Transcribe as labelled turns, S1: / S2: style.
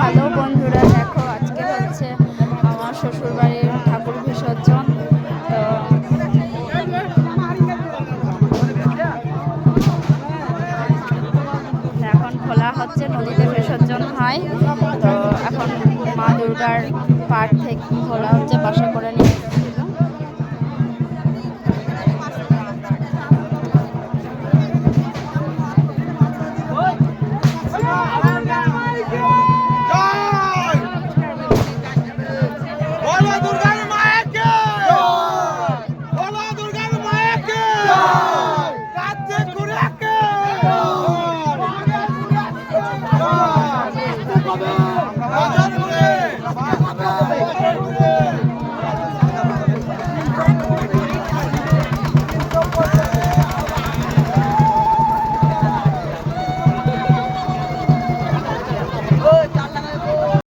S1: Hello বন্ধুরা, দেখো আজকে হচ্ছে আমার শ্বশুরবাড়ির ঠাকুর বিসর্জন। তো এখন খোলা হচ্ছে, নদীতে বিসর্জন হয়। তো, এখন মা দুর্গার পাট থেকে খোলা হচ্ছে বাসা
S2: বাবা